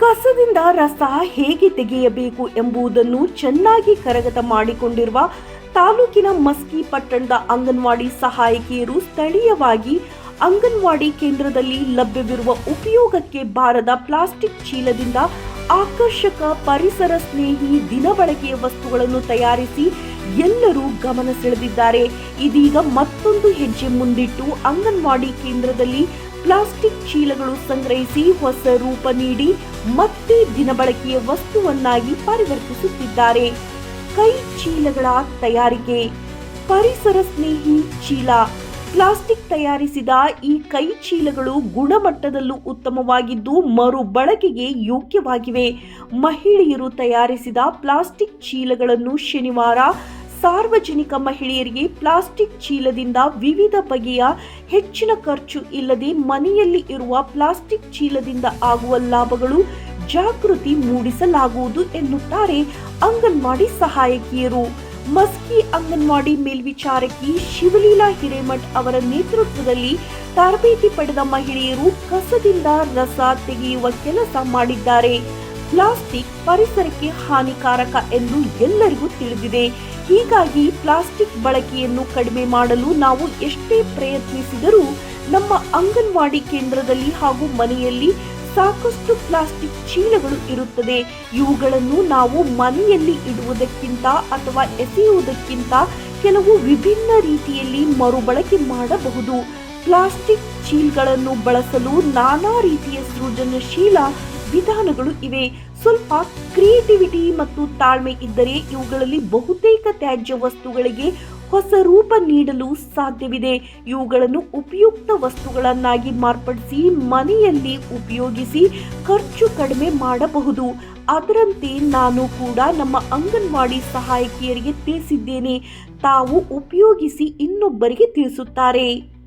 ಕಸದಿಂದ ರಸ ಹೇಗೆ ತೆಗೆಯಬೇಕು ಎಂಬುದನ್ನು ಚೆನ್ನಾಗಿ ಕರಗತ ಮಾಡಿಕೊಂಡಿರುವ ತಾಲೂಕಿನ ಮಸ್ಕಿ ಪಟ್ಟಣದ ಅಂಗನವಾಡಿ ಸಹಾಯಕಿಯರು ಸ್ಥಳೀಯವಾಗಿ ಅಂಗನವಾಡಿ ಕೇಂದ್ರದಲ್ಲಿ ಲಭ್ಯವಿರುವ ಉಪಯೋಗಕ್ಕೆ ಬಾರದ ಪ್ಲಾಸ್ಟಿಕ್ ಚೀಲದಿಂದ ಆಕರ್ಷಕ ಪರಿಸರ ಸ್ನೇಹಿ ದಿನಬಳಕೆಯ ವಸ್ತುಗಳನ್ನು ತಯಾರಿಸಿ ಎಲ್ಲರೂ ಗಮನ ಸೆಳೆದಿದ್ದಾರೆ. ಇದೀಗ ಮತ್ತೊಂದು ಹೆಜ್ಜೆ ಮುಂದಿಟ್ಟು ಅಂಗನವಾಡಿ ಕೇಂದ್ರದಲ್ಲಿ ಪ್ಲಾಸ್ಟಿಕ್ ಚೀಲಗಳು ಸಂಗ್ರಹಿಸಿ ಹೊಸ ರೂಪ ನೀಡಿ ಮತ್ತೆ ದಿನಬಳಕೆಯ ವಸ್ತುವನ್ನಾಗಿ ಪರಿವರ್ತಿಸುತ್ತಿದ್ದಾರೆ. ಕೈ ಚೀಲಗಳ ತಯಾರಿಕೆ. ಪರಿಸರ ಸ್ನೇಹಿ ಚೀಲ. ಪ್ಲಾಸ್ಟಿಕ್ ತಯಾರಿಸಿದ ಈ ಕೈ ಚೀಲಗಳು ಗುಣಮಟ್ಟದಲ್ಲೂ ಉತ್ತಮವಾಗಿದ್ದು ಮರು ಬಳಕೆಗೆ ಯೋಗ್ಯವಾಗಿವೆ. ಮಹಿಳೆಯರು ತಯಾರಿಸಿದ ಪ್ಲಾಸ್ಟಿಕ್ ಚೀಲಗಳನ್ನು ಶನಿವಾರ ಸಾರ್ವಜನಿಕ ಮಹಿಳೆಯರಿಗೆ ಪ್ಲಾಸ್ಟಿಕ್ ಚೀಲದಿಂದ ವಿವಿಧ ಬಗೆಯ ಹೆಚ್ಚಿನ ಖರ್ಚು ಇಲ್ಲದೆ ಮನೆಯಲ್ಲಿ ಇರುವ ಪ್ಲಾಸ್ಟಿಕ್ ಚೀಲದಿಂದ ಆಗುವ ಲಾಭಗಳು ಜಾಗೃತಿ ಮೂಡಿಸಲಾಗುವುದು ಎನ್ನುತ್ತಾರೆ ಅಂಗನವಾಡಿ ಸಹಾಯಕಿಯರು. ಮಸ್ಕಿ ಅಂಗನವಾಡಿ ಮೇಲ್ವಿಚಾರಕಿ ಶಿವಲೀಲಾ ಹಿರೇಮಠ್ ಅವರ ನೇತೃತ್ವದಲ್ಲಿ ತರಬೇತಿ ಪಡೆದ ಮಹಿಳೆಯರು ಕಸದಿಂದ ರಸ ತೆಗೆಯುವ ಕೆಲಸ ಮಾಡಿದ್ದಾರೆ. ಪ್ಲಾಸ್ಟಿಕ್ ಪರಿಸರಕ್ಕೆ ಹಾನಿಕಾರಕ ಎಂದು ಎಲ್ಲರಿಗೂ ತಿಳಿದಿದೆ. ಹೀಗಾಗಿ ಪ್ಲಾಸ್ಟಿಕ್ ಬಳಕೆಯನ್ನು ಕಡಿಮೆ ಮಾಡಲು ನಾವು ಎಷ್ಟೇ ಪ್ರಯತ್ನಿಸಿದರೂ ನಮ್ಮ ಅಂಗನವಾಡಿ ಕೇಂದ್ರದಲ್ಲಿ ಹಾಗೂ ಮನೆಯಲ್ಲಿ ಸಾಕಷ್ಟು ಪ್ಲಾಸ್ಟಿಕ್ ಚೀಲಗಳು ಇರುತ್ತದೆ. ಇವುಗಳನ್ನು ನಾವು ಮನೆಯಲ್ಲಿ ಇಡುವುದಕ್ಕಿಂತ ಅಥವಾ ಎಸೆಯುವುದಕ್ಕಿಂತ ಕೆಲವು ವಿಭಿನ್ನ ರೀತಿಯಲ್ಲಿ ಮರುಬಳಕೆ ಮಾಡಬಹುದು. ಪ್ಲಾಸ್ಟಿಕ್ ಚೀಲ್ಗಳನ್ನು ಬಳಸಲು ನಾನಾ ರೀತಿಯ ಸೃಜನಶೀಲ ವಿಧಾನಗಳು ಇವೆ. ಸ್ವಲ್ಪ ಕ್ರಿಯೇಟಿವಿಟಿ ಮತ್ತು ತಾಳ್ಮೆ ಇದ್ದರೆ ಇವುಗಳಲ್ಲಿ ಬಹುತೇಕ ತ್ಯಾಜ್ಯ ವಸ್ತುಗಳಿಗೆ ಹೊಸ ರೂಪ ನೀಡಲು ಸಾಧ್ಯವಿದೆ. ಇವುಗಳನ್ನು ಉಪಯುಕ್ತ ವಸ್ತುಗಳನ್ನಾಗಿ ಮಾರ್ಪಡಿಸಿ ಮನೆಯಲ್ಲಿ ಉಪಯೋಗಿಸಿ ಖರ್ಚು ಕಡಿಮೆ ಮಾಡಬಹುದು. ಅದರಂತೆ ನಾನು ಕೂಡ ನಮ್ಮ ಅಂಗನವಾಡಿ ಸಹಾಯಕಿಯರಿಗೆ ತಿಳಿಸಿದ್ದೇನೆ. ತಾವು ಉಪಯೋಗಿಸಿ ಇನ್ನೊಬ್ಬರಿಗೆ ತಿಳಿಸುತ್ತಾರೆ.